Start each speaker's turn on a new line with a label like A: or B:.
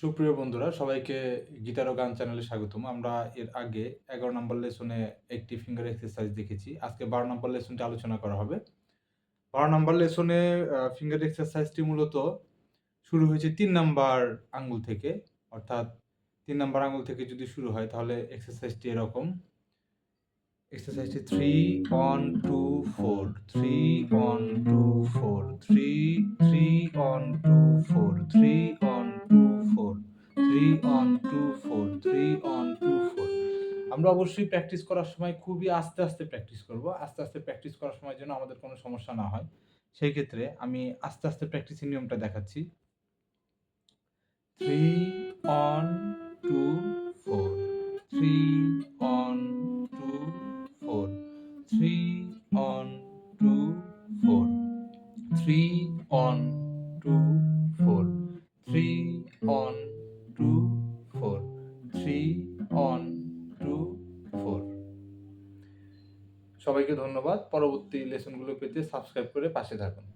A: সুপ্রিয় বন্ধুরা, সবাইকে গিটার ও গান চ্যানেলে স্বাগতম। আমরা এর আগে এগারো নম্বর লেসনে একটি ফিঙ্গার এক্সারসাইজ দেখেছি। আজকে বারো নম্বর লেসনটি আলোচনা করা হবে। বারো নম্বর লেসনে ফিঙ্গার এক্সারসাইজটি মূলত শুরু হয়েছে তিন নাম্বার আঙ্গুল থেকে। অর্থাৎ তিন নাম্বার আঙ্গুল থেকে যদি শুরু হয়, তাহলে এক্সারসাইজটি এরকম। এক্সারসাইজটি three one two four three one two three two four three two four আমরা অবশ্যই প্র্যাকটিস করার সময় খুবই আস্তে আস্তে প্র্যাকটিস করব। আস্তে আস্তে প্র্যাকটিস করার সময় যেন আমাদের কোনো সমস্যা না হয়। সেই ক্ষেত্রে আমি আস্তে আস্তে প্র্যাকটিসের নিয়মটা দেখাচ্ছি। Three one two four three one two four three one two four three one two four one two four সবাইকে ধন্যবাদ। পরবর্তী লেসনগুলো পেতে সাবস্ক্রাইব করে পাশে থাকুন।